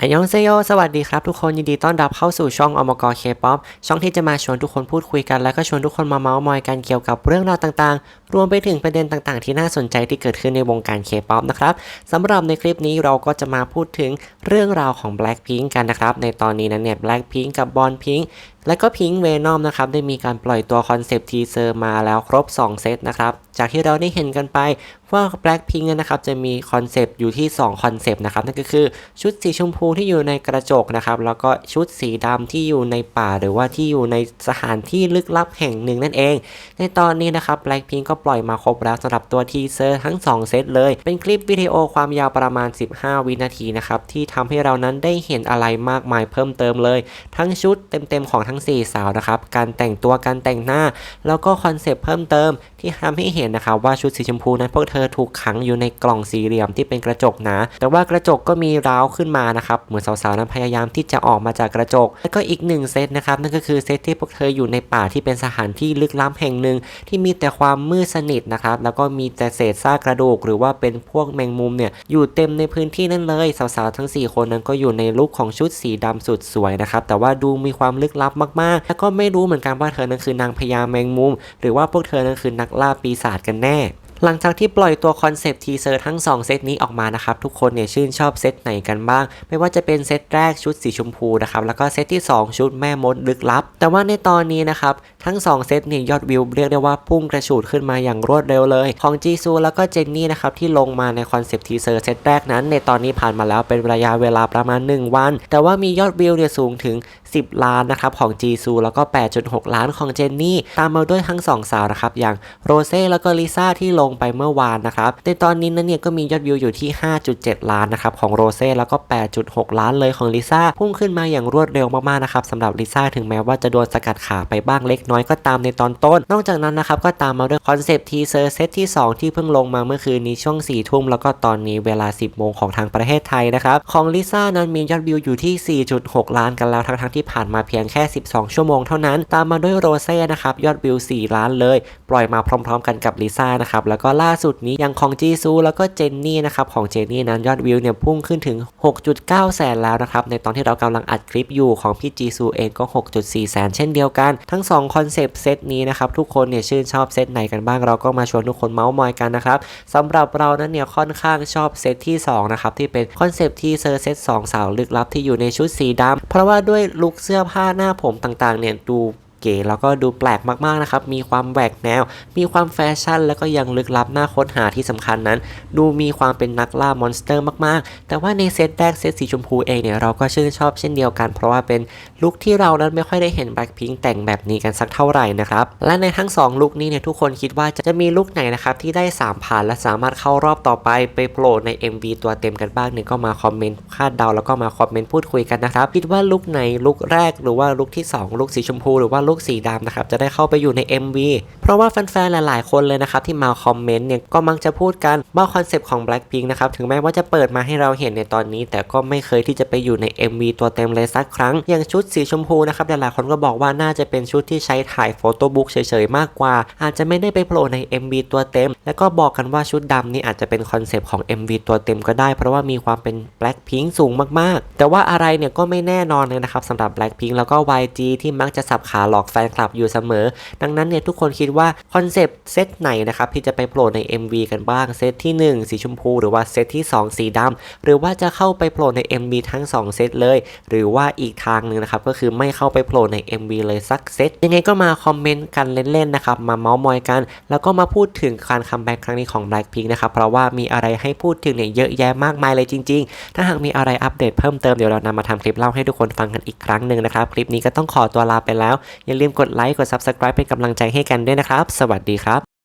อันยองเซโย สวัสดีครับทุกคน ยินดีต้อนรับเข้าสู่ช่องอมกเคป๊อปช่องที่จะมาชวนทุกคนพูดคุยกัน แล้วก็ชวนทุกคนมาเมาส์มอยกันเกี่ยวกับเรื่องราวต่างๆ รวมไปถึงประเด็นต่างๆ ที่น่าสนใจที่เกิดขึ้นในวงการเคป๊อปนะครับสำหรับในคลิปนี้เราก็จะมาพูดถึงเรื่องราวของ Blackpink กันนะครับ ในตอนนี้นั้นเนี่ย Blackpink กับบอลพิง และก็พิงเวนอมนะครับได้มีการปล่อยตัวคอนเซปต์ทีเซอร์มาแล้วครบ 2 เซตนะครับ จากที่เราได้เห็นกันไปว่า Blackpink นะครับจะมีคอนเซปต์อยู่ที่ 2 คอนเซปต์นะครับ นั่นก็คือชุดสีชมพูที่อยู่ในกระจกนะครับ แล้วก็ชุดสีดำที่อยู่ในป่า หรือว่าที่อยู่ในสถานที่ลึกลับแห่งหนึ่งนั่นเอง ในตอนนี้นะครับ Blackpink ก็ปล่อยมาครบแล้วสำหรับตัวทีเซอร์ทั้ง 2 เซตเลย เป็นคลิปวิดีโอความยาวประมาณ 15 วินาทีนะครับที่ทำให้เรานั้นได้เห็นอะไรมากมายเพิ่มเติมเลย ทั้งชุดเต็มๆของทั้ง4 สาวนะครับ การแต่งตัวการแต่งหน้า แล้วก็คอนเซปต์เพิ่มเติมที่ทำให้เห็นนะครับว่าชุดสีชมพูนั้นพวกเธอถูกขังอยู่ในกล่องสี่เหลี่ยมที่เป็นกระจกหนาแต่ว่ากระจกก็มีร้าวขึ้นมานะครับเหมือนสาวๆนั้นพยายามที่จะออกมาจากกระจก แล้วก็อีกหนึ่งเซตนะครับนั่นก็คือเซตที่พวกเธออยู่ในป่าที่เป็นสถานที่ลึกล้ำแห่งหนึ่ง ที่มีแต่ความมืดสนิทนะครับแล้วก็มีแต่เศษซากกระดูก หรือว่าเป็นพวกแมงมุมเนี่ยอยู่เต็มในพื้นที่นั่นเลยสาวๆทั้ง 4 คนนั้นก็อยู่ในลุคของชุดสีดำสุดสวยนะครับแต่ว่าดูมีความลึกลับมากๆ แล้วก็ไม่รู้เหมือนกันว่าเธอนั้นคือนางพญาแมงมุม หรือว่าพวกเธอนั้นคือนักล่าปีศาจกันแน่หลังจากที่ปล่อยตัวคอนเซปต์ทีเซอร์ทั้ง 2 เซตนี้ออกมานะครับทุกคนเนี่ยชื่นชอบเซตไหนกันบ้าง ไม่ว่าจะเป็นเซตแรกชุดสีชมพูนะครับแล้วก็เซตที่ 2 ชุดแม่มดลึกลับ แต่ว่าในตอนนี้นะครับทั้ง 2 เซตเนี่ยยอดวิวเรียกได้ว่าพุ่งกระฉูดขึ้นมาอย่างรวดเร็วเลย ของจีซูแล้วก็เจนนี่นะครับที่ลงมาในคอนเซปต์ทีเซอร์เซตแรกนั้น ในตอนนี้ผ่านมาแล้วเป็นระยะเวลาประมาณ 1 วัน แต่ว่ามียอดวิวเนี่ยสูงถึง10 ล้านนะครับของจีซูแล้วก็ 8.6 ล้านของเจนนี่ ตามมาด้วยทั้ง 2 สาวนะครับอย่างโรเซ่แล้วก็ลิซ่าที่ลงไปเมื่อวานนะครับในตอนนี้นั้นเนี่ยก็มียอดวิวอยู่ที่ 5.7 ล้านนะครับของโรเซ่แล้วก็ 8.6 ล้านเลยของลิซ่าพุ่งขึ้นมาอย่างรวดเร็วมากๆนะครับสำหรับลิซ่าถึงแม้ว่าจะโดนสกัดขาไปบ้างเล็กน้อยก็ตามในตอนต้น นอกจากนั้นนะครับก็ตามมาด้วยคอนเซปต์ทีเซอร์เซตที่ 2 ที่เพิ่งลงมาเมื่อคืนนี้ช่วง4ทุ่มแล้วก็ตอนนี้เวลา 10โมงของทางประเทศไทยนะครับของลิซ่านั้นมียอดวิวอยู่ที่ 4.6 ล้านกันแล้วทั้งๆที่ผ่านมาเพียงแค่ 12 ชั่วโมงเท่านั้น ตามมาด้วยโรเซ่นะครับยอดวิว 4 ล้านเลย ปล่อยมาพร้อม ๆ กันกับลิซ่านะครับแล้วก็ล่าสุดนี้ยังของจีซูแล้วก็เจนนี่นะครับของเจนนี่นั้นยอดวิวเนี่ยพุ่งขึ้นถึง 6.9 แสนแล้วนะครับในตอนที่เรากำลังอัดคลิปอยู่ของพี่จีซูเองก็ 6.4 แสนเช่นเดียวกัน ทั้ง2คอนเซปต์เซตนี้นะครับทุกคนเนี่ยชื่นชอบเซตไหนกันบ้างเราก็มาชวนทุกคนเมาส์มอยกันนะครับสำหรับเรานั้นเนี่ยค่อนข้างชอบเซตที่2นะครับที่เป็นคอนเซปต์ที่เซอร์เซต2สาวลึกลับที่อยู่ในชุดสีดำเพราะว่าด้วยลุคเสื้อผ้าหน้าผมต่างๆเนี่ยดู ก๋แล้วก็ดูแปลกมากๆนะครับ มีความแหวกแนว มีความแฟชั่น แล้วก็ยังลึกลับน่าค้นหาที่สำคัญนั้น ดูมีความเป็นนักล่ามอนสเตอร์มากๆ แต่ว่าในเซตแรกเซตสีชมพูเองเนี่ยเราก็ชื่นชอบเช่นเดียวกัน เพราะว่าเป็นลุคที่เรานั้นไม่ค่อยได้เห็นแบล็คพิงแต่งแบบนี้กันสักเท่าไหร่นะครับ และในทั้ง 2 ลุคนี้เนี่ยทุกคนคิดว่าจะมีลุคไหนนะครับที่ได้ 3 ผ่านและสามารถเข้ารอบต่อไปไปโผล่ใน MV ตัวเต็มกันบ้างเนี่ยก็มาคอมเมนต์คาดเดาแล้วก็มาคอมเมนต์พูดคุยกันนะครับคิดว่าลุคไหนลุคแรกหรือว่าลุคที่ 2 ลุคสีชมพูหรือว่าลุคสีดำนะครับจะได้เข้าไปอยู่ใน MV เพราะว่าแฟนๆหลายๆคนเลยนะครับที่มาคอมเมนต์เนี่ยก็มักจะพูดกันว่าคอนเซปต์ของ Blackpink นะครับถึงแม้ว่าจะเปิดมาให้เราเห็นในตอนนี้ แต่ก็ไม่เคยที่จะไปอยู่ใน MV ตัวเต็มเลยสักครั้ง อย่างชุดสีชมพูนะครับหลายๆคนก็บอกว่าน่าจะเป็นชุดที่ใช้ถ่ายโฟโต้บุ๊กเฉยๆมากกว่า อาจจะไม่ได้ไปโผล่ใน MV ตัวเต็ม แล้วก็บอกกันว่าชุดดำนี่อาจจะเป็นคอนเซปต์ของ MV ตัวเต็มก็ได้ เพราะว่ามีความเป็น Blackpink สูงมากๆ แต่ว่าอะไรเนี่ยก็ไม่แน่นอนเลยนะครับสำหรับ Blackpink แล้วก็ YG ที่มักจะสับขาหลอกแฟนคลับอยู่เสมอ ดังนั้นเนี่ยทุกคนคิดว่าคอนเซปต์เซตไหนนะครับที่จะไปโผล่ใน MV กันบ้าง เซตที่ 1 สีชมพู หรือว่าเซตที่ 2 สีดำหรือว่าจะเข้าไปโผล่ใน MV ทั้ง 2 เซตเลย หรือว่าอีกทางหนึ่งนะครับก็คือไม่เข้าไปโผล่ใน MV เลยสักเซตยังไงก็มาคอมเมนต์กันเล่นๆนะครับมาเมาส์มอยกัน แล้วก็มาพูดถึงการคัมแบ็กครั้งนี้ของ Blackpink นะครับเพราะว่ามีอะไรให้พูดถึงเนี่ยเยอะแยะมากมายเลยจริง ๆ ถ้าหากมีอะไรอัปเดตเพิ่มเติมเดี๋ยวเรานำมาทำคลิปเล่าให้ทุกคนฟังกันอีกครั้งหนึ่งนะครับคลิปนี้ก็ต้องขอตัวลาไปแล้วอย่าลืมกดไลค์กด Subscribe เป็นกำลังใจให้กันด้วยนะครับ สวัสดีครับ